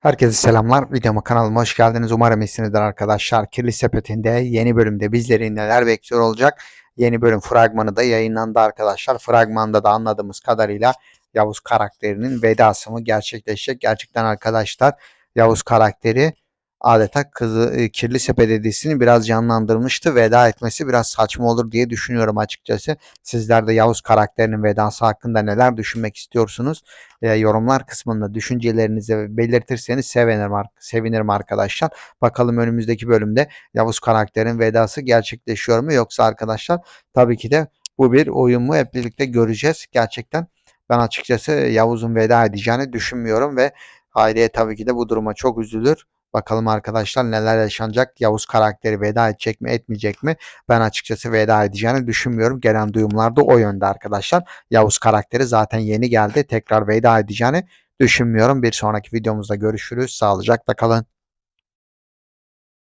Herkese selamlar. Videoma kanalıma hoş geldiniz. Umarım iyisinizdir arkadaşlar. Kirli Sepet'inde yeni bölümde bizleri neler bekliyor olacak? Yeni bölüm fragmanı da yayınlandı arkadaşlar. Fragmanda da anladığımız kadarıyla Yavuz karakterinin vedası mı gerçekleşecek? Gerçekten arkadaşlar Yavuz karakteri adeta kızı e, Kirli Sepet dizisini biraz canlandırmıştı. Veda etmesi biraz saçma olur diye düşünüyorum açıkçası. Sizler de Yavuz karakterinin vedası hakkında neler düşünmek istiyorsunuz? e, yorumlar kısmında düşüncelerinizi belirtirseniz sevinirim, sevinirim arkadaşlar. Bakalım önümüzdeki bölümde Yavuz karakterin vedası gerçekleşiyor mu yoksa arkadaşlar tabii ki de bu bir oyun mu hep birlikte göreceğiz. Gerçekten ben açıkçası Yavuz'un veda edeceğini düşünmüyorum ve Hayriye tabii ki de bu duruma çok üzülür. Bakalım arkadaşlar neler yaşanacak. Yavuz karakteri veda edecek mi etmeyecek mi? Ben açıkçası veda edeceğini düşünmüyorum. Gelen duyumlar da o yönde arkadaşlar. Yavuz karakteri zaten yeni geldi. Tekrar veda edeceğini düşünmüyorum. Bir sonraki videomuzda görüşürüz. Sağlıcakla kalın.